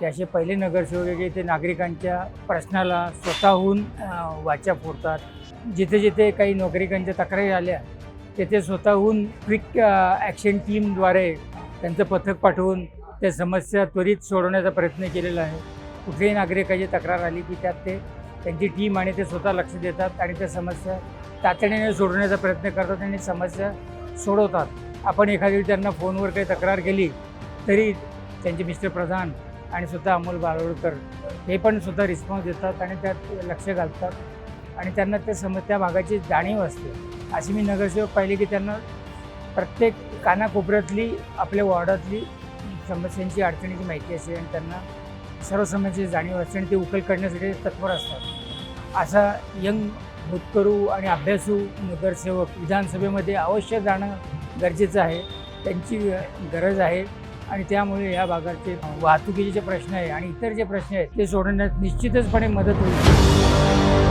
ते असे पहिले नगरसेवक आहे की ते नागरिकांच्या प्रश्नाला स्वतःहून वाचा फोडतात. जिथे जिथे काही नागरिकांच्या तक्रारी आल्या तेथे स्वतःहून क्विक ॲक्शन टीमद्वारे त्यांचं पथक पाठवून त्या समस्या त्वरित सोडवण्याचा प्रयत्न केलेला आहे. कुठल्याही नागरिकाची तक्रार आली की त्यात ते त्यांची टीम आणि ते स्वतः लक्ष देतात आणि त्या समस्या तातडीने सोडवण्याचा प्रयत्न करतात आणि समस्या सोडवतात. आपण एखादी त्यांना फोनवर काही तक्रार केली तरी त्यांचे मिस्टर प्रधान आणि सुद्धा अमोल बालवडकर हे पण सुद्धा रिस्पॉन्स देतात आणि त्यात लक्ष घालतात. आणि त्यांना त्या सम त्या भागाची जाणीव असते. अशी मी नगरसेवक पाहिले की त्यांना प्रत्येक कानाकोपऱ्यातली आपल्या वॉर्डातली समस्यांची अडचणीची माहिती असते आणि त्यांना सर्व समस्यांची जाणीव असते आणि ते उकल करण्यासाठी तत्पर असतात. असा यंग भूतकरू आणि अभ्यासू नगरसेवक विधानसभेमध्ये अवश्य जाणं गरजेचं आहे. त्यांची गरज आहे. आणि त्यामुळे या भागाचे वाहतुकीचे जे प्रश्न आहे आणि इतर जे प्रश्न आहेत ते सोडवण्यात निश्चितचपणे मदत होईल.